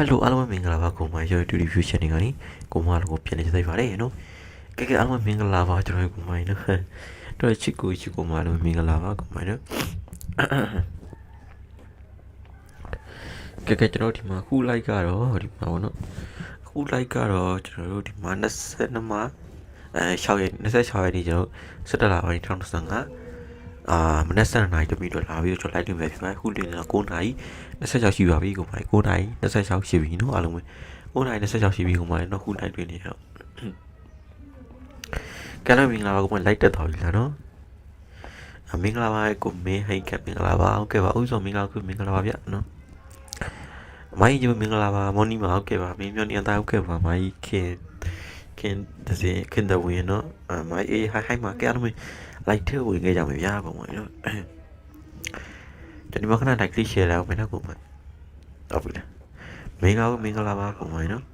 ဟယ်လိုအားလုံးပဲမင်္ဂလာပါကိုမရော YouTube review channel ကနေကိုမတို့ကိုပြန်လည်ကြိုက်ပါတယ်နော်ကဲကဲအားလုံးပဲမင်္ဂလာပါကျွန်တော်ကိုမိုင်းနော်တော်ချစ်ကိုချစ်ကိုမတို့မင်္ဂလာပါကိုမိုင်းနော်ကဲကဲကျွန်တော်ဒီမှာခု like ကတော့ဒီမှာပေါ့နော်ခု like ကတော့ကျွန်တော်တို့ဒီမှာ22မှာအဲ6ရက်26ရက်နေ့ကျွန်တော်17လပိုင်း2025အာမနက်7:00နာရီတမီတော့လာပြီးတော့ကျွန်တော် live တင်မယ်ဖြစ်ပါတယ်ခုလင်းတော့9:00နာရီ 26ရှိပါပြီကိုမိုင်း9:00နာရီ26ရှိပြီနော်အားလုံးပဲ9:00နာရီ26ရှိပြီကိုမိုင်းတော့ခု live တွင်နေတော့ကဲလို့မင်္ဂလာပါကိုမိုင်း live တက်တော်ပြီလားနော်အမင်္ဂလာပါကိုမင်းဟိတ်ကမင်္ဂလာပါဟုတ်ကဲ့ပါဥဆောင်မင်္ဂလာကိုမင်္ဂလာပါဗျနော်မိုင်းကြီးမင်္ဂလာပါမော်နီမှာဟုတ်ကဲ့ပါမင်းမျိုးနေအသားဟုတ်ကဲ့ပါမိုင်းခင်ခင်တစေခင်တဝင်နော်အမိုင်းအေးဟိုင်ဟိုင်မှာကဲလို့မ like ထဲဝင်ခဲ့ကြမယ်ဗျာကိုမိုင်းနော်ကျွန် တော်မခဏ like share လောက်မယ်နော်ကိုမိုင်းဟုတ်ပြီလားမင်္ဂလာမင်္ဂလာပါကိုမိုင်းနော်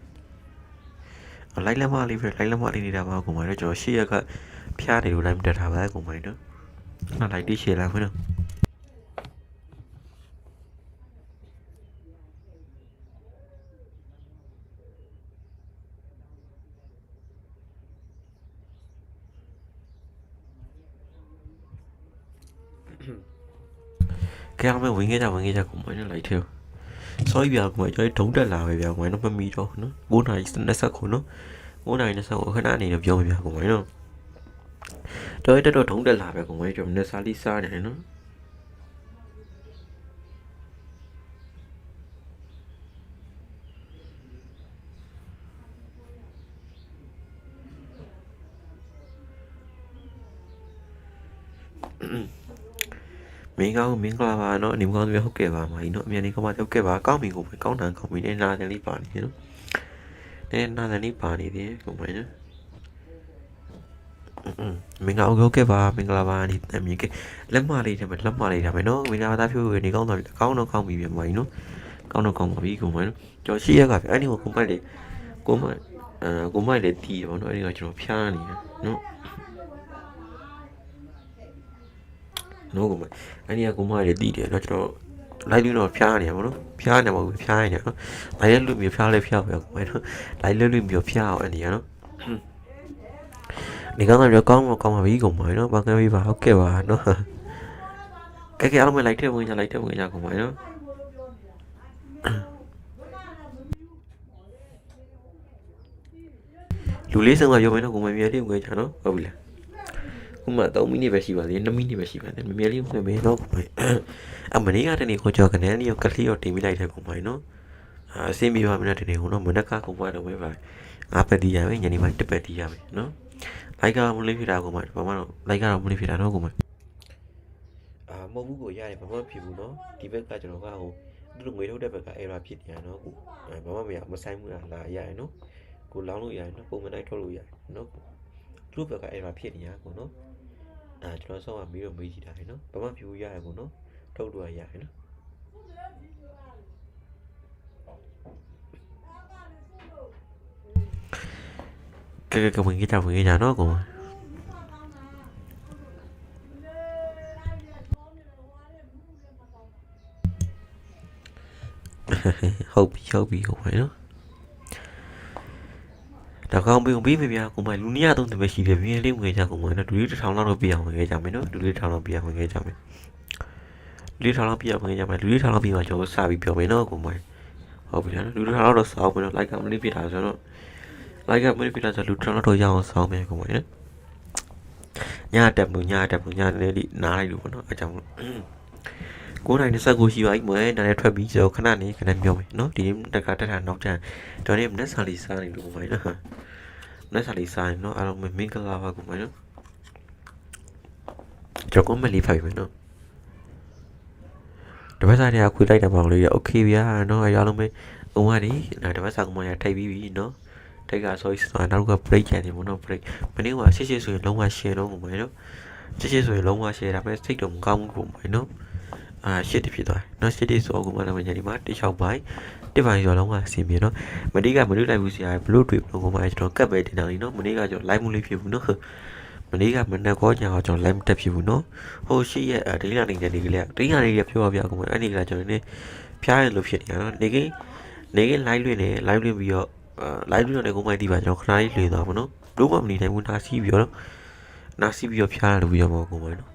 လိုက်လက်မလေးပဲလိုက်လက်မလေးနေတာပါကိုမိုင်းတော့ကျွန်တော်ရှေ့ရက်ကဖျားတယ်လို့ live တက်ထားပါကိုမိုင်းနော်ခဏ like share လောက်မယ်နော် ကဲအောင်မဝင်ခဲ့ကြဝင်ခဲ့ကြကိုမနဲ့လိုက်သေး sorry ဗျာကိုမကျွန်တော်ဒုံတက်လာပဲဗျာကိုမတော့မမီတော့နော်9နာရီ29ခုနော်9နာရီ29ခုခဏအနေနဲ့ပြောမယ်ဗျာကိုမနော်တော်တက်တော့ဒုံတက်လာပဲကိုမကျွန်တော်နဲ့စားလေးစားနေတယ်နော် င်းကောင်းမင်းကလာပါနော်အနေကောင်းတွေဟုတ်ကဲ့ပါမကြီးနော်အမြန်လေးကောင်းပါဟုတ်ကဲ့ပါကောင်းပြီကိုမကောင်းတာကောင်းပြီနဲ့နာတယ်လေးပါနေနော်နဲနာတယ်လေးပါနေတယ်ကိုမနော်မင်္ဂလာဟုတ်ကဲ့ပါမင်္ဂလာပါဒီအမြင်ကလက်မလေးတယ်မလက်မလေးတယ်မယ်နော်မင်္ဂလာသားဖြိုးနေကောင်းတော့ကောင်းတော့ကောင်းပြီပြန်ပါကြီးနော်ကောင်းတော့ကောင်းပါပြီကိုမနော်ကျော်ရှိရက်ကအဲ့ဒီကိုကိုမလေးကိုမအဲကိုမလေးတီးရပါနော်အဲ့ဒီကကျွန်တော်ဖျားနေတယ်နော် နော်ကိုမအဲ့ဒီကကိုမလေးတီးတယ်နော်ကျွန်တော်လိုက်လို့တော့ဖျားနေရပါတော့ဖျားနေမှာဘူးဖျားနေတယ်နော်လိုက်ရလို့မျိုးဖျားလဲဖျားပဲကိုမနော်လိုက်လို့လို့မျိုးဖျားအောင်အဲ့ဒီကနော်ဒီကောင်ကပြောကောင်းမကောင်းပါပြီကိုမနော်ဘာကမ်းပြီပါဟုတ်ကဲ့ပါနော်ကဲကဲအားလုံးပဲလိုက်တဲ့ဝင်ကြလိုက်တဲ့ဝင်ကြကိုမနော်လူလေးစုံကပြောမယ်နော်ကိုမမြေလေးဝင်ကြနော်ဟုတ်ပြီလား ဥမာ3မိနစ်ပဲရှိပါသေးတယ်2မိနစ်ပဲရှိပါသေးတယ်မမြဲလေးဝင်မယ်နော်ကိုမိုင်အမနေ့ကတနေ့ကိုကြောကနေလေးရောကလေးရောတင်မိလိုက်တယ်ကိုမိုင်နော်အအဆင်းပြေပါမလားတနေ့ကိုနော်မနက်ကကိုပွားတော့ဝဲပါငါပက်တီးရမယ်ညနေပိုင်းတစ်ပက်တီးရမယ်နော်လိုက်ကမလေးဖြစ်တာကိုမိုင်ဘာမှတော့လိုက်ကတော့မလေးဖြစ်တာနော်ကိုမိုင်အာမဟုတ်ဘူးကိုရတယ်ဘာမှဖြစ်ဘူးနော်ဒီဘက်ကကျွန်တော်ကဟိုဒီလိုငွေထုတ်တဲ့ဘက်က error ဖြစ်နေတာနော်ကိုဘာမှမရမဆိုင်ဘူးလားလာရရနော်ကိုလောင်းလို့ရတယ်နော်ပုံမှန်တိုင်းထုတ်လို့ရတယ်နော်သူ့ဘက်က error ဖြစ်နေတာကိုနော် အာကျွန်တော်ဆောင်းကမေးတော့မေးကြည့်တာလေနော်ဘာမှဖြူရရကိုနော်ထုတ်လို့ရရတယ်နော်ကဲကဲကဝင်ကြကြဝင်ကြကြနော်ကိုဟုတ်ပြီဟုတ်ပြီဟုတ်ပါနော် တကောင်ပြုံပြီးပြီဗျာကိုမလူနီးယားသုံးတယ်ပဲရှိတယ်ပြင်းလေးဝင်ကြကိုမနော်ဒူလေးတစ်ထောင်လောက်တော့ပြအောင်ဝင်ခဲ့ကြမယ်နော်ဒူလေးတစ်ထောင်လောက်ပြအောင်ဝင်ခဲ့ကြမယ်ဒူလေးတစ်ထောင်လောက်ပြအောင်ဝင်ခဲ့ကြမယ်ဒူလေးတစ်ထောင်လောက်ပြီးမှကျွန်တော်စပြီးပြောမယ်နော်ကိုမဟုတ်ပြီနော်ဒူလေးတစ်ထောင်လောက်တော့စောင်းမယ်နော်လိုက်ကမလေးပြတာဆိုတော့လိုက်ကမလေးပြတာဆိုလူတစ်ထောင်လောက်တော့ရအောင်စောင်းမယ်ကိုမနော်ညတက်မှုညတက်မှုညနေလေးနားလိုက်လို့ပေါ့နော်အဲကြောင့်မို့ကိုနိုင်29ရှိပါပြီမွေးနားနဲ့ထွက်ပြီးကျွန်တော်ခဏနေခဏပြောမယ်နော်ဒီတက်ကတက်တာနောက်ကျန်တော်နေမနေ့စာလေးစားနေလို့ပေါ့နော် လက်စားလေးစားရင်နော်အားလုံးပဲမင်္ဂလာပါကူမယ်နော်ကျွန်တော်ကမလေးဖိုင်မယ်နော်တပတ်စားတွေကခွေလိုက်တာပေါ့လေโอเคဗျာနော်အားလုံးပဲအုံကနေဒါတပတ်စားကမှရထိုက်ပြီးပြီနော်ထိုက်ကဆိုရင်နောက်က break ကျန်နေမို့နော် break မနေ့ကရှစ်ရှစ်ဆိုရင်လုံးဝ share တော့မှာနော်ရှစ်ရှစ်ဆိုရင်လုံးဝ share ဒါပေမဲ့စိတ်တော့မကောင်းဘူးပုံပဲနော် အာရှစ်တဖြစ်သွားနော်ရှစ်တဆိုအခုမှလည်းညနေမှာတစ်ချောင်းပိုင်းတစ်ပိုင်းကျော်လုံးဝအစီအပြေနော်မနေ့ကမလို့လိုက်ဘူးဆရာဘလို့တွေ့ဘလို့ကမှကျွန်တော်ကတ်ပဲတင်တာလीနော်မနေ့ကကျွန်တော် live မလို့ဖြစ်ဘူးနော်မနေ့ကမနေ့ကောညာတော့ကျွန်တော် live တက်ဖြစ်ဘူးနော်ဟိုရှိရဲ့ဒိလာနေတဲ့နေကလေးဒိလာနေရပြောပါဗျာအခုမှအဲ့ဒီကကျွန်တော်နေဖျားရလို့ဖြစ်နေတာနော်နေကင်းနေက live လွှင့်နေ live လွှင့်ပြီးတော့အာ live လွှင့်တော့လည်းကိုမိုက်တီးပါကျွန်တော်ခဏလေးလွှင့်သွားပါနော်လို့မှမနေနိုင်ဘူးနာစီးပြီးတော့နာစီးပြီးတော့ဖျားလို့ပြီးတော့မဟုတ်ကိုမိုက်နော်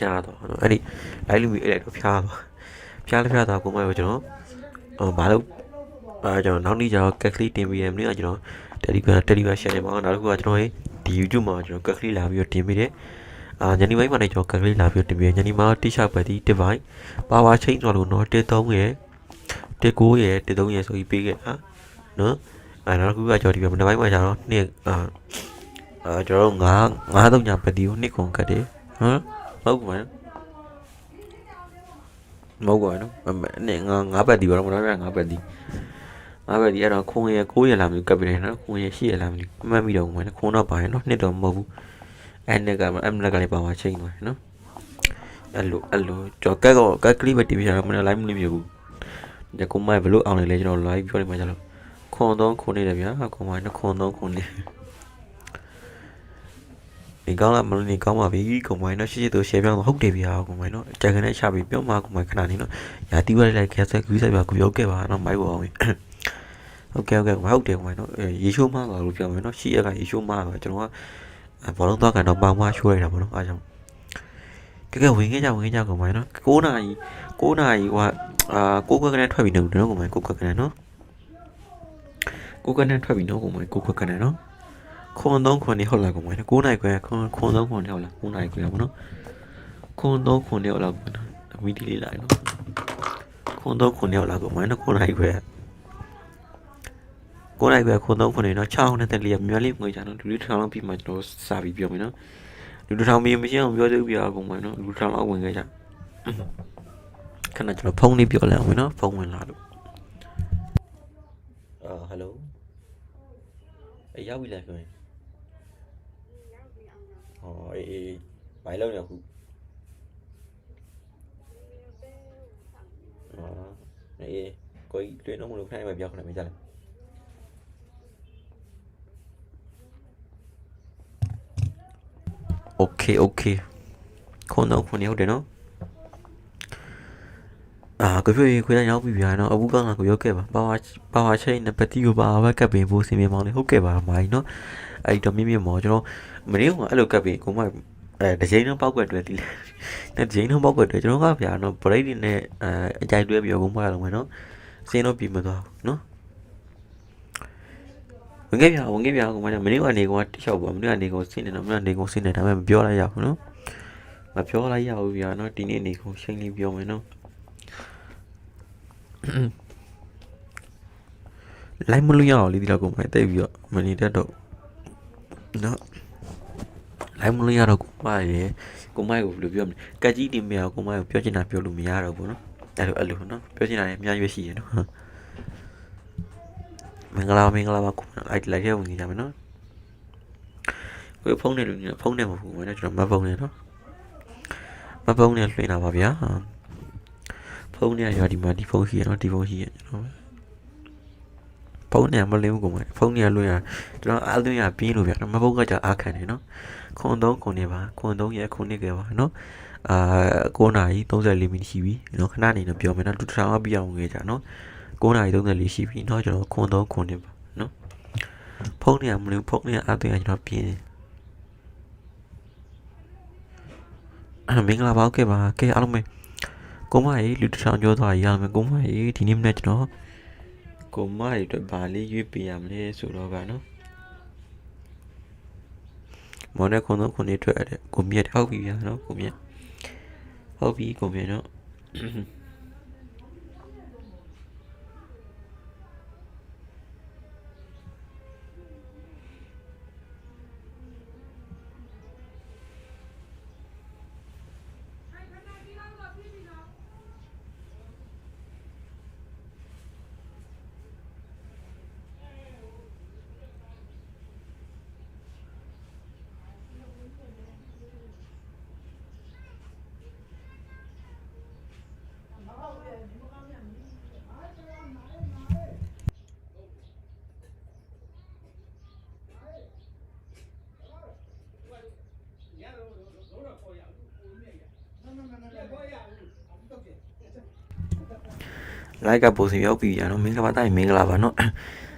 ဖျားတော့နော်အဲ့ဒီ live လွှင့်ပြီးအဲ့တော့ဖျားသွားဖျားလည်းဖျားသွားကိုမိုက်ကိုကျွန်တော်ဟိုဘာလို့အာကျွန်တော်နောက်နေ့ကျတော့ကက်ကလေးတင်ပြီးရမလို့ကျွန်တော် Telegram Telegram channel မှာနောက်တစ်ခုကကျွန်တော်ဒီ YouTube မှာကျွန်တော်ကက်ကလေးလာပြီးတော့တင်ပေးတယ်အာညနေပိုင်းမှာလည်းကျွန်တော်ကက်ကလေးလာပြီးတော့တင်ပေးတယ်ညနေမှာ T-shirt ပဲဒီ device ပါဝါချိန်ဆိုလို့နော်1.3ရဲ့1.9ရဲ့1.3ရဲ့ဆိုပြီးပေးခဲ့တာနော်အဲနောက်တစ်ခုကကျွန်တော်ဒီမနေ့ပိုင်းမှာကျတော့နှစ်အာအာကျွန်တော်9 9 3ညပတ်တီကိုနှစ်ခွန်ကတ်တယ်ဟမ် ဟုတ်ကဲ့မဟုတ်ပါဘူးနော်နဲ့ငါငါပတ်တီပါတော့မတော်ရငါပတ်တီငါပတ်တီအဲ့တော့ခွန်ရ9ရလာမျိုးကပ်ပြီးတယ်နော်ခွန်ရ10ရလာမျိုးမှတ်မိတော့ဘူးနော်ခွန်တော့ပါရင်နော်နှစ်တော့မဟုတ်ဘူးအဲ့နဲ့ကအမ်လက်ကလေးပါပါချိန်သွားနော်အဲ့လိုအဲ့လိုကြော်ကက်ကကက်ကလေးပဲတင်ပြရတော့မနေ့ live မလို့ပြဘူးညကုမိုင်ဘလို့အောင်လေလေကျွန်တော် live ပြောနေမှာကြလို့ခွန်တော့ခွန်နေတယ်ဗျာခွန်မိုင်တော့ခွန်တော့ခွန်နေ ဒီကောင်းလားမလို့နေကောင်းပါပြီခွန်မိုင်တော့ရှိရှိသူရှယ်ပြောင်းတော့ဟုတ်တယ်ဗျာခွန်မိုင်တော့ကြံကနေချပြီးပြောမှခွန်မိုင်ခဏနေနော်ညာတီးဝဲလိုက်ခဲဆက်ကူးဆက်ပြကူပြောခဲ့ပါတော့မိုက်ပါအောင်ဟုတ်ကဲ့ဟုတ်ကဲ့ဟုတ်တယ်ခွန်မိုင်နော်ရေရှိုးမပါလို့ပြောမယ်နော်ရှိရကရေရှိုးမပါကျွန်တော်ကဘောလုံးတော့ကန်တော့ပေါင်းမရှိုးလိုက်တာပေါ့နော်အားကြောင့်ကဲကဲဝင်ခဲ့ကြဝင်ခဲ့ကြခွန်မိုင်နော်9နာရီ9နာရီဟိုအာကိုခွက်ကနေထွက်ပြီးနေတယ်နော်ခွန်မိုင်ကိုခွက်ကနေနော်ကိုခွက်ကနေထွက်ပြီးနော်ခွန်မိုင်ကိုခွက်ကနေနော် ခွန်သုံးခွန်နေဟုတ်လားကွန်မိုင်9နိုင်ခွဲခွန်ခွန်သုံးခွန်နေဟုတ်လား9နိုင်ခွဲပါနော်ခွန်သုံးခွန်နေဟုတ်လားကွန်မီဒီလေးလိုက်နော်ခွန်သုံးခွန်နေဟုတ်လားကွန်မိုင်9နိုင်ခွဲ9နိုင်ခွဲခွန်သုံးခွန်နေနော်6နဲ့တက်လေးမြတ်လေးငွေချနော်လူလေးထောင်လောက်ပြီးမှကျွန်တော်စာပြီးပြောမယ်နော်လူထောင်ပြီးမရှိအောင်ပြောသေးဘူးပြကွန်မိုင်နော်လူထောင်လောက်ဝင်ခဲ့ကြခဏကျွန်တော်ဖုန်းလေးပြောလိုက်အောင်နော်ဖုန်းဝင်လာလို့အာဟယ်လိုအေးရောက်ပြီလားခင်ဗျ ဟောအေးအေးဘာလို့လဲခုအာအေးကိုကြီးတွေ့တော့မလို့ခိုင်းမပြောခဏမကြလားโอเคโอเคခွန်တော့ခွန်ရောက်တယ်နော်အာကိုပြည့်ခွေးတိုင်းရောက်ပြီဗျာနော်အဘူးကငါကိုရောက်ခဲ့ပါပါဝါပါဝါချိတ်နဲ့ပတိကိုပါဝါကပ်ပင်ဖို့စင်မြေမောင်းလေးဟုတ်ကဲ့ပါမိုင်းနော်အဲ့တော့မြင့်မြင့်မော်ကျွန်တော် မင်းကအဲ့လိုကပ်ပင်ကိုမအဲဒကြိန်တော့ပောက်ကွက်တွဲတီးလဲဒကြိန်တော့ပောက်ကွက်တွဲကျွန်တော်ကဗျာနော် break တွေနဲ့အဲအကြိုက်တွဲပြီးကိုမရတော့မယ်နော်စင်းတော့ပြီးမသွားဘူးနော်ဝင်ခဲ့ဗျာဝင်ခဲ့ဗျာကိုမမင်းကနေကောင်တိချောက်ပါမင်းကနေကောင်စင်းနေတော့မင်းကနေကောင်စင်းနေဒါပေမဲ့မပြောလိုက်ရဘူးနော်မပြောလိုက်ရဘူးဗျာနော်ဒီနေ့နေကောင်ရှိန်လေးပြောမယ်နော်လိုက်မလို့ရအောင်လေးဒီတော့ကိုမိုင်တိတ်ပြီးတော့မနေတတ်တော့နော် လိုက်မလို့ရတော့ကိုမိုင်ရေကိုမိုင်ကိုဘယ်လိုပြောမလဲကက်ကြီးတင်မရကိုမိုင်ကိုပြောချင်တာပြောလို့မရတော့ဘူးနော်အဲ့လိုအဲ့လိုနော်ပြောချင်တာလည်းအများကြီးရှိရနော်မင်္ဂလာမင်္ဂလာပါကိုလိုက်လိုက်ရဝင်ကြမယ်နော်ကိုဖုန်းနဲ့လူနေဖုန်းနဲ့မဟုတ်ဘူးမနော်ကျွန်တော်မဖုန်းနဲ့နော်မဖုန်းနဲ့လွှင့်တာပါဗျာဖုန်းနဲ့ရွာဒီမှာဒီဖုန်းရှိရနော်ဒီဖုန်းရှိရနော် ဖုန်းနဲ့မလင်းဘူးကောင်မဖုန်းနဲ့လွှင့်ရကျွန်တော်အားသွင်းရပြီးလို့ဗျာမဖုန်းကကြအားခံနေနော်ခွန်သုံးခွန်နေပါခွန်သုံးရခွန်နေကြပါနော်အာ9နာရီ34မိနစ်ရှိပြီနော်ခဏနေတော့ပြောမယ်နော်တူထောင်အပြအောင်ငယ်ကြနော်9နာရီ34ရှိပြီနော်ကျွန်တော်ခွန်သုံးခွန်နေပါနော်ဖုန်းနဲ့မလင်းဖုန်းနဲ့အားသွင်းရကျွန်တော်ပြင်းနေအဲ့မင်္ဂလာပါခဲ့ပါကဲအားလုံးပဲကိုမကြီးလူတစ်ထောင်ကျော်သွားရအောင်ကိုမကြီးဒီနေ့မနေ့ကျွန်တော် ကိုမကြီးအတွက်ဗာလေးရွေးပေးရမလဲဆိုတော့ကနော်မော်နဲ့ခွန်တော့ခွန်နေထွက်ရတယ်ကိုမြက်ဟုတ်ပြီဗျာနော်ကိုမြက်ဟုတ်ပြီကိုမြက်နော် လိုက်ကပိုစင်ရောက်ပြီရနော်မင်္ဂလာပါတိုင်းမင်္ဂလာပါနော်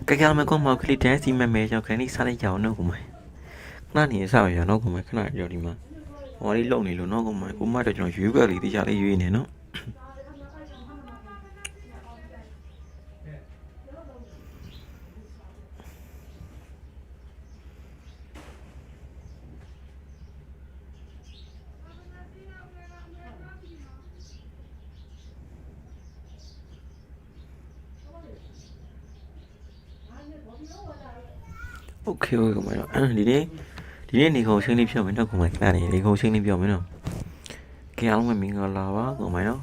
ကဲကဲမကောမောက်ကလေးတန်းစီမဲ့မဲကျွန်တော်ခဏလေးစားလိုက်ကြအောင်နော်ကိုမခဏနေစားရနော်ကိုမခဏကြော်ဒီမှာဟောလေးလုံနေလို့နော်ကိုမကိုမတော့ကျွန်တော်ရွေးကွက်လေးတရားလေးရွေးနေနော် โอเคโอเคကိုမနော်ဒီနေ့ဒီနေ့နေကုန်ရှင်းလေးပြောမယ်နော်ကိုမခဏနေနေကုန်ရှင်းလေးပြောမယ်နော်ကဲအားလုံးပဲမင်္ဂလာပါကိုမနော်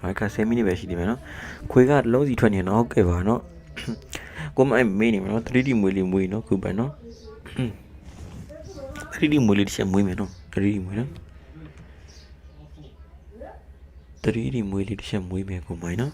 မိုက်က10မိနစ်ပဲရှိသေးမယ်နော်ခွေကလုံးစီထွက်နေတော့ဟုတ်ကဲ့ပါနော်ကိုမအဲ့မေးနေမှာနော် 3D မွေးလေးမွေးနော်ခုပဲနော် 3D မွေးလေးတစ်ချက်မွေးမယ်နော် 3D မွေးနော် 3D မွေးလေးတစ်ချက်မွေးမယ်ကိုမိုင်းနော်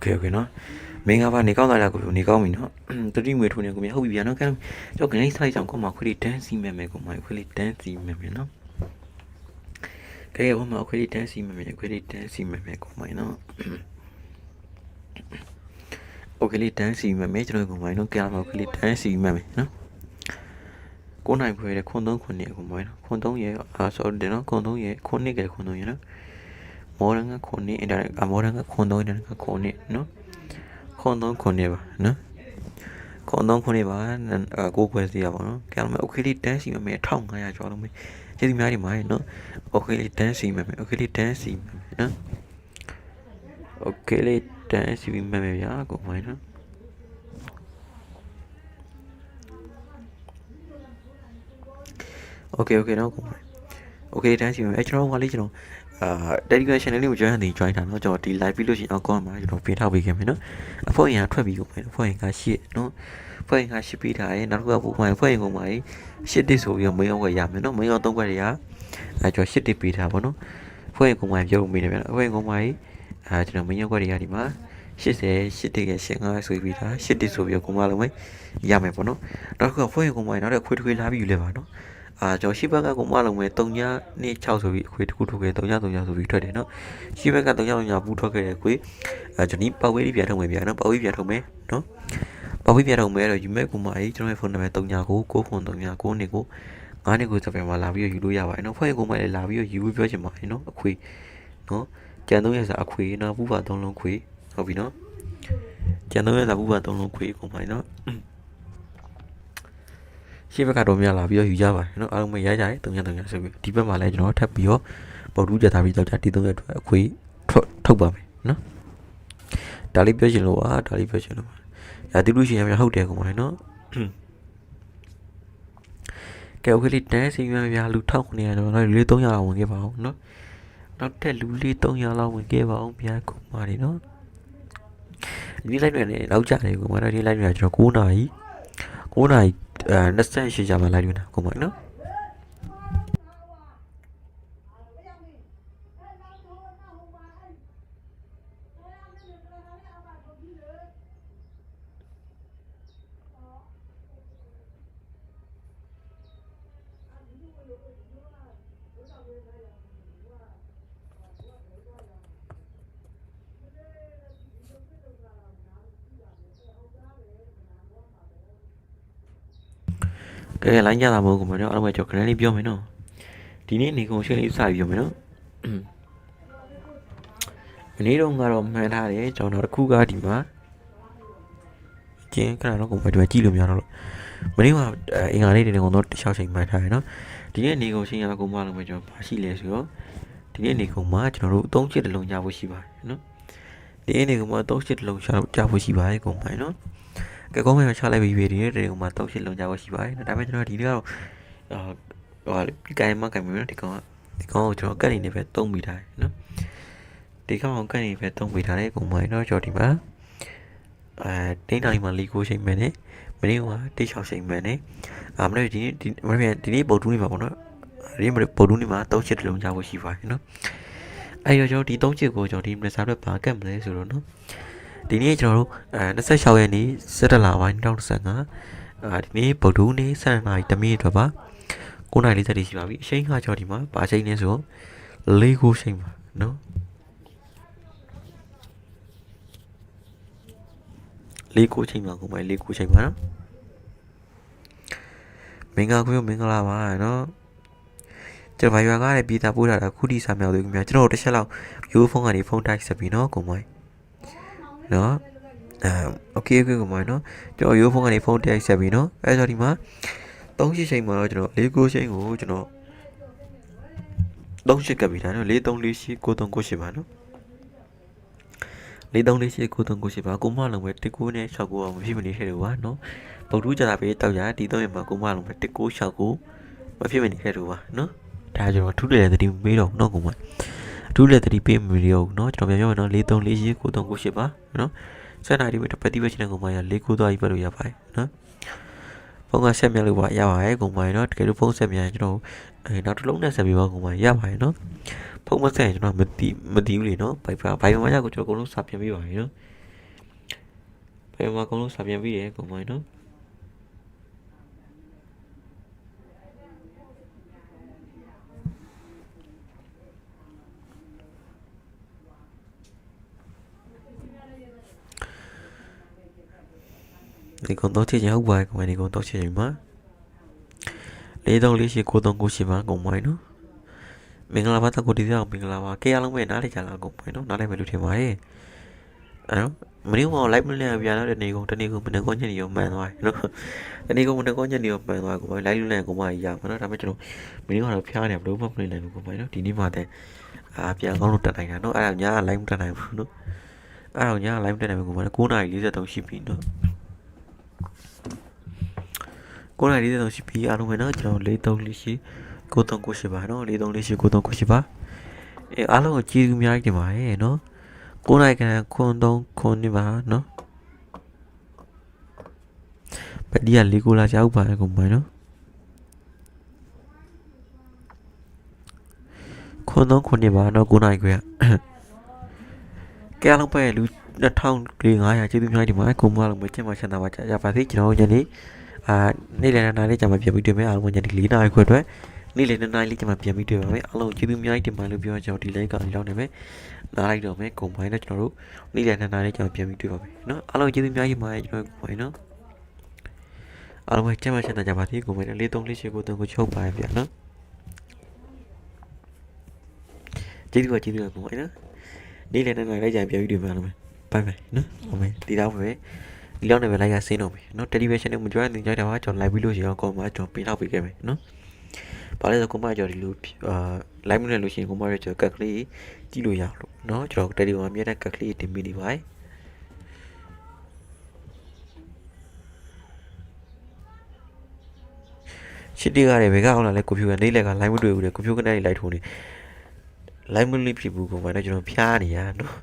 เคโอเคနော်မင်္ဂလာပါနေကောင်းလာလားကိုနေကောင်းပြီနော်တတိမွေထိုးနေကိုမြဟုတ်ပြီဗျာနော်ကဲကျွန်တော်ကနေဆိုင်ဆောင်ကိုမခွေးလေးတန်းစီမဲ့မယ်ကိုမခွေးလေးတန်းစီမဲ့မယ်နော်ကဲဘာမှခွေးလေးတန်းစီမဲ့မယ်ခွေးလေးတန်းစီမဲ့မယ်ကိုမနော်โอเคလေးတန်းစီမဲ့မယ်ကျွန်တော်ကိုမနော်ကဲမခွေးလေးတန်းစီမဲ့မယ်နော်ကိုနိုင်ခွေးတဲ့ခွန်သုံးခွန်နေကိုမနော်ခွန်သုံးရဲ့အာ sorry နော်ခွန်သုံးရဲ့ခွန်နေကခွန်သုံးရဲ့နော် မော်ရ န်ကခုနှစ်အင်တာနက်အမော်ရန်ကခွန်သုံးအင်တာနက်ကခုနှစ်နော်ခွန်သုံးခုနှစ်ပါနော်ခွန်သုံးခုနှစ်ပါအကိုခွဲစီရပါနော်ကဲမယ်โอเคလေးတန်းစီမယ်မယ်1500ကျော်လုံးမယ်ကျေးဇူးများတင်ပါတယ်နော်โอเคလေးတန်းစီမယ်မယ်โอเคလေးတန်းစီမယ်မယ်နော်โอเคလေးတန်းစီမယ်မယ်ဗျာကိုမိုင်းနော်โอเคโอเคနော်ကိုမိုင်း း โอเคတန်းစီမယ်အဲကျွန်တော်ကလေးကျွန်တော် အာ Telegram channel လေးကို join နေ join တာเนาะကျွန်တော်ဒီ live ပြီးလို့ရှိရင်အောက် comment မှာကျွန်တော်ပေးထားပေးခဲ့မယ်เนาะအဖွဲရင်ကထွက်ပြီးကုန်မယ်အဖွဲရင်ကရှစ်เนาะဖွဲရင်ကရှစ်ပြီးထားတယ်နောက်တစ်ခုကပုံမှန်ဖွဲရင်ကုန်ပါရှစ်တစ်ဆိုပြီးတော့မင်းအောင်ကရမယ်เนาะမင်းအောင်သုံးခွက်တွေကအဲကျွန်တော်ရှစ်တစ်ပေးထားပါเนาะဖွဲရင်ကုန်ပါပြုတ်မိတယ်ဗျာအဖွဲရင်ကုန်ပါအဲကျွန်တော်မင်းအောင်ခွက်တွေကဒီမှာ80 8တစ်က85ဆိုပြီးသား8တစ်ဆိုပြီးတော့ကုန်ပါလုံးမယ်ရမယ်ပေါ့เนาะနောက်တစ်ခုကဖွဲရင်ကုန်ပါနောက်တစ်ခွေတစ်ခွေလာပြီးယူလဲပါเนาะ အာကျွန်တော်ရှိဘက်ကကိုမလုံးမဲ့3ညနေ6ဆိုပြီးအခွေတစ်ခုထုတ်ခဲ့3ည3ညဆိုပြီးထွက်တယ်နော်ရှိဘက်က3ည3ညပူထွက်ခဲ့တယ်ခွေအဲကျွန်တော်ပတ်ဝေးလေးပြန်ထုတ်မယ်ဗျာနော်ပတ်ဝေးပြန်ထုတ်မယ်နော်ပတ်ဝေးပြန်ထုတ်မယ်တော့ယူမဲ့ကိုမအေးကျွန်တော်ရဲ့ဖုန်းနံပါတ်3ညကို6ခွန်3ည9နေကို9နေကိုစပယ်မှာလာပြီးယူလို့ရပါတယ်နော်ဖွဲ့ကိုမလည်းလာပြီးယူပြောချင်ပါတယ်နော်အခွေနော်ကြံ3ရက်စာအခွေနော်ပူပါ3လုံးခွေဟုတ်ပြီနော်ကြံ3ရက်စာပူပါ3လုံးခွေကုန်ပါနော် ရှေ့ဘက်ကတော့များလာပြီးတော့ယူကြပါတယ်နော်အားလုံးပဲရကြတယ်၃ည၃ညဆိုပြီးဒီဘက်မှာလည်းကျွန်တော်ထပ်ပြီးတော့ပေါ်တူးကြတာပြီးတော့ဒီ၃ရက်အတွက်အခွေထုတ်ထုတ်ပါမယ်နော်ဒါလေးပြောချင်လို့ပါဒါလေးပြောချင်လို့ပါရာတိလူရှင်ရများဟုတ်တယ်ကောင်မလေးနော်ကဲ okay လေးတန်းစီမံများလူ1900တော့လူလေး300လောက်ဝင်ခဲ့ပါအောင်နော်နောက်ထပ်လူလေး300လောက်ဝင်ခဲ့ပါအောင်ဗျာကောင်မလေးနော်ဒီလိုက်တွေနဲ့လောက်ကြတယ်ကောင်မလေးဒီလိုက်တွေကကျွန်တော်9နာရီ9နာရီ အဲ28ကြာမှလိုက် ကိုမနော်ကဲလိုင်းကြတာမဟုတ်ကိုမနော်အားလုံးပဲကျွန်တော်ခဏလေးပြောမယ်နော်ဒီနေ့နေကုန်ရှင်းလေးစပြီးပြောမယ်နော်ကဲနေ့တော့ကတော့မှန်ထားတယ်ကျွန်တော်တို့တစ်ခုကဒီမှာကျင်းခဏတော့ကိုယ်ပဲဒီမှာကြည့်လို့မရတော့လို့မနေ့ကအင်္ဂါလေးတွေကတော့တခြားချိန်မှန်ထားတယ်နော်ဒီနေ့နေကုန်ချင်းရကုန်မလို့ပဲကျွန်တော်ပါရှိလဲဆိုတော့ဒီနေ့နေကုန်မှာကျွန်တော်တို့အသုံးချစ်တစ်လုံးကြဖို့ရှိပါတယ်နော်ဒီနေ့နေကုန်မှာအသုံးချစ်တစ်လုံးရှာကြဖို့ရှိပါတယ်ကုန်ပါနော် ကဲကောင်းမှချလိုက်ပြီးပြီဒီနေ့နေကုန်မှာအသုံးချစ်တစ်လုံးကြဖို့ရှိပါတယ်ဒါပေမဲ့ကျွန်တော်ဒီနေ့ကတော့အာဟိုဒီကိုင်းမကိုင်းမနော်ဒီကောင်ကဒီကောင်ကိုကျွန်တော်ကတ်နေနေပဲသုံးမိထားတယ်နော်ဒီကောင်အောင်ကနေပဲသုံးပေးထားတဲ့ကုန်မိုင်းတော့ကြော်ဒီမှာအဲတင်းတိုင်းမှာလီကိုချိန်မယ်နဲ့မင်းကတိချောက်ချိန်မယ်နဲ့အာမနေ့ဒီနေ့ဒီမနေ့ဒီနေ့ပုတ်တူးနေပါပေါ့နော်ဒီမနေ့ပုတ်တူးနေမှာ၃ချက်တလုံးကြဖို့ရှိပါတယ်နော်အဲ့တော့ကျွန်တော်ဒီ၃ချက်ကိုကျွန်တော်ဒီမနေ့စားတော့ဘာကတ်မလဲဆိုတော့နော် ဒီနေ့ကျွန်တော်တို့အဲ26ရက်နေ့17လပိုင်း2025အာဒီနေ့ပုတ်တူးနေ့7နာရီတမိနစ်အတွက်ပါ9နာရီ40ရှိပါပြီအချိန်ကကျွန်တော်ဒီမှာဘာချိန်လဲဆိုတော့၄ကိုချိန်ပါနော်လေးကိုချိန်ပါကုန်မယ်လေးကိုချိန်ပါနော်မင်္ဂလာခွေမင်္ဂလာပါနော်ကျွန်တော်ဘာရွာကားနဲ့ပြည်သားပို့တာတာခုတီစာမြောက်သေးခင်ဗျာကျွန်တော်တို့တစ်ချက်လောက်ရိုးဖုန်းကနေဖုန်းတိုက်ဆက်ပြီးနော်ကုန်မယ် နော်အဲ okay okay ကိုမနော်ကျွန်တော်ရိုးဖုန်းကနေဖုန်းတက်ဆက်ပြီနော်အဲဆိုဒီမှာ3ရှိချိန်မှာတော့ကျွန်တော်၄ကိုချိန်ကိုကျွန်တော်3ရှိကပ်ပြီဒါနော်၄3 4ရှိ9 3 9ရှိပါနော်၄3 4ရှိ9 3 9ရှိပါကိုမလုံးပဲ19နဲ့69အောင်ဖြစ်မနေခဲ့တော့ပါနော်ပုတ်ထူးကြတာပဲတောက်ရဒီတော့ရမှာကိုမလုံးပဲ1969မဖြစ်မနေခဲ့တော့ပါနော်ဒါကျွန်တော်ထူးတယ်တဲ့ဒီမေးတော့နော်ကိုမ အထူးလည်းတတိပေးမလို့ရောနော်ကျွန်တော်ပြောပြမယ်နော်လေးသုံးလေးရှိကိုသုံးကိုရှိပါနော်စက်နာဒီပဲပတိပဲချင်းကိုမရလေးကိုသွားပြီးပတ်လို့ရပါတယ်နော်ဖုန်းကဆက်မြလို့ပါရပါတယ်ကိုမရနော်တကယ်လို့ဖုန်းဆက်မြကျွန်တော်အဲနောက်တစ်လုံးနဲ့ဆက်ပြီးပါကိုမရပါတယ်နော်ဖုန်းမဆက်ရင်ကျွန်တော်မတီးမတီးဘူးလေနော်ဘိုင်ဘိုင်ဘိုင်မှာကိုကျွန်တော်အကုန်လုံးစာပြန်ပြီးပါပြီနော်ဘိုင်မှာအကုန်လုံးစာပြန်ပြီးတယ်ကိုမိုင်းနော် ဒီကောင်တော့ချင်ဟုတ်ပါကိုမိုင်းဒီကောင်တော့ချင်မှာလေးတော့လေးရှိကိုတော့ကိုရှိပါကိုမိုင်းနော်မင်္ဂလာပါတကူဒီကြောင်မင်္ဂလာပါကြရလုံးပဲနားလေကြလာကုန်ပဲနော်နားလေမယ်လို့ထင်ပါတယ်အဲနော်မင်းက live မလဲပြန်တော့တနေ့ကုန်တနေ့ကုန်မနေ့ကုန်ညနေရောမှန်သွားတယ်နော်တနေ့ကုန်မနေ့ကုန်ညနေရောမှန်သွားကုန်ပဲ live လွှင့်ကုန်မှရမှာနော်ဒါပေမဲ့ကျွန်တော်မင်းကတော့ဖျားနေဘလို့မမနေနိုင်ဘူးကုန်ပဲနော်ဒီနေ့မှတဲ့အာပြန်ကောင်းလို့တက်နိုင်တာနော်အဲ့ဒါညာ live မတက်နိုင်ဘူးနော်အဲ့ဒါညာ live တက်နိုင်ဘူးကုန်ပဲ9:43ရှိပြီနော် 9:43ရှိပြီအားလုံးပဲနော်ကျွန်တော်4 3 4ရှိကိုတုံကိုရှိပါနော်၄3၄ရှိကိုတုံကိုရှိပါအဲအားလုံးကိုကြည်သူများကြီးတင်ပါရဲ့နော်ကိုနိုင်ကန်ခွန်တုံခွန်နေပါနော်ပဒီရလေးကိုလာကြောက်ပါရဲ့ကုန်ပါနော်ခွန်တုံခွန်နေပါနော်ကိုနိုင်ခွေကဲအားလုံးပဲလူ2500ကျေးဇူးများဒီမှာကိုမလုံးမချင်မချမ်းသာပါကြရပါစေကျွန်တော်ညနေ အာနေ့လည်နားလေးကြာမှပြန်ပြီးတွေ့မယ်အားလုံးညနေ4နာရီခွဲအတွက်နေ့လည်နှစ်နာရီလေးကျမှပြန်ပြီးတွေ့ပါမယ်အားလုံးကျေးဇူးအများကြီးတင်ပါလို့ပြောကျွန်တော်ဒီလိုင်းကနေရောက်နေမယ်နားလိုက်တော့မယ်ဂုံပိုင်းနဲ့ကျွန်တော်တို့နေ့လည်နှစ်နာရီလေးကျမှပြန်ပြီးတွေ့ပါမယ်နော်အားလုံးကျေးဇူးအများကြီးပါကျွန်တော်ဂုံပိုင်းနော်အားလုံးပဲကျမ်းမချမ်းသာကြပါစေဂုံပိုင်းနဲ့၄၃၄၈ကို၃ကိုချုပ်ပါဗျာနော်ကျေးဇူးပါကျေးဇူးပါဂုံပိုင်းနော်နေ့လည်နှစ်နာရီလေးကျမှပြန်ပြီးတွေ့ပါမယ်ဘိုင်ဘိုင်နော်ဟုတ်မယ်ဒီတော့ပဲ ဒီလောက်နဲ့ပဲလိုက်ရဆင်းတော့မယ်နော် television နဲ့မကြွရင်သင်ကြိုက်တာပါကျွန်တော်လိုက်ပြီးလို့ရှိရင်ကောင်မကျွန်တော်ပေးတော့ပေးခဲ့မယ်နော်ဘာလဲဆိုကောင်မကျွန်တော်ဒီလိုအာ live နဲ့လို့ရှိရင်ကောင်မရဲ့ကျွန်တော်ကတ်ကလေးကြည့်လို့ရအောင်လို့နော်ကျွန်တော် telegram အမြဲတမ်းကတ်ကလေးတင်ပေးနေပါတယ်ရှစ်တိကလည်းဘယ်ကအောင်လာလဲကွန်ပျူတာလေးလက်ကလိုင်းမတွေ့ဘူးလေကွန်ပျူတာနဲ့လိုက်ထိုးနေလိုင်းမလို့ဖြစ်ဘူးကွန်ပျူတာကျွန်တော်ဖျားနေရနော်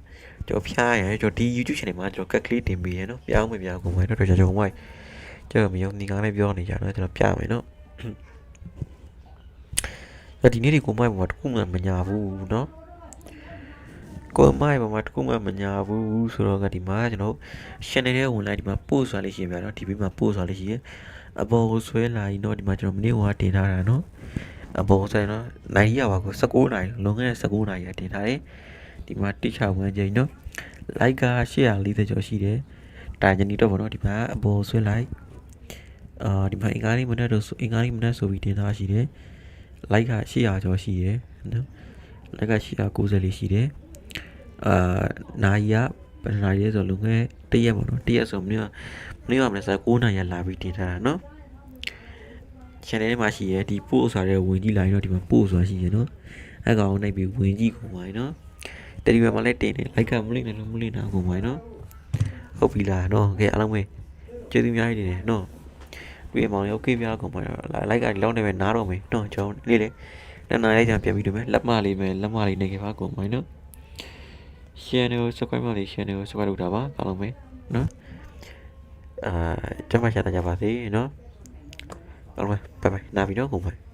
ကျွန်တော်ဖျားရရင်ကျွန်တော်ဒီ YouTube channel မှာကျွန်တော်ကက်ကလေးတင်ပေးရเนาะပြောင်းမပြောင်းကိုမနဲ့တော့ကျွန်တော်ကျွန်တော်ကျွန်တော်မယုံနေကားနဲ့ပြောနေကြတော့ကျွန်တော်ပြမယ်เนาะ ။ဒီနေ့ဒီကိုမိုက်ပေါ်မှာတခုမှမညာဘူးเนาะ။ကိုမိုက်ပေါ်မှာတခုမှမညာဘူးဆိုတော့ကဒီမှာကျွန်တော် channel ထဲဝင်လိုက်ဒီမှာ post ဆွာလေးရှိပြန်เนาะဒီဘေးမှာ post ဆွာလေးရှိရအပေါ်ကိုဆွဲလာရင်တော့ဒီမှာကျွန်တော်မနေ့ကတင်ထားတာเนาะအပေါ်ဆွဲเนาะနိုင်ရပါကို16နိုင်လွန်ခဲ့တဲ့16နိုင်ရတင်ထားတယ် ဒီမှာတိချောင်ငန်းချိန်နော်လိုက်က840ကျော်ရှိတယ်တာဂျနီတော့ဗောနော်ဒီမှာအပေါ်ဆွဲလိုက်အာဒီမှာအင်္ဂါနေ့မနက်တော့အင်္ဂါနေ့မနက်ဆိုပြီးတင်ထားရှိတယ်လိုက်က800ကျော်ရှိတယ်နော်လိုက်က890လေးရှိတယ်အာနာရီကဘယ်နာရီလဲဆိုလုံခဲ့တရက်ဗောနော်တရက်ဆိုမင်းကမင်းကမလဲဆို9နာရီလာပြီးတင်ထားတာနော် channel မှာရှိရဒီပို့ဆိုတဲ့ဝင်ကြည့်လိုက်တော့ဒီမှာပို့ဆိုတာရှိရနော်အဲ့ကောင်နိုင်ပြီးဝင်ကြည့်ကုန်ပါရင်နော် လီဂရမ်မှာလည်းတင်တယ် like ကမလိမ့်နဲ့လို့မလိမ့်တာကုန်ပါနော်ဟုတ်ပြီလားနော်ကဲအားလုံးပဲကျေးဇူးများကြီးတင်တယ်နော်တွေ့မောင်ရောကေးပြားကုန်ပါတော့ like ကဒီလောက်နေပဲနားတော့မယ်နော်ကျွန်တော်လေးလေနားနားလေးကြံပြန်ပြီးတော့မယ်လက်မလေးပဲလက်မလေးနေခဲ့ပါကုန်ပါနော် share နဲ့ subscribe မလေး share နဲ့ subscribe လုပ်တာပါအားလုံးပဲနော်အာကျမရှာတာကြပါစေနော်အားလုံးပဲ bye bye နားပြီနော်ကုန်ပါ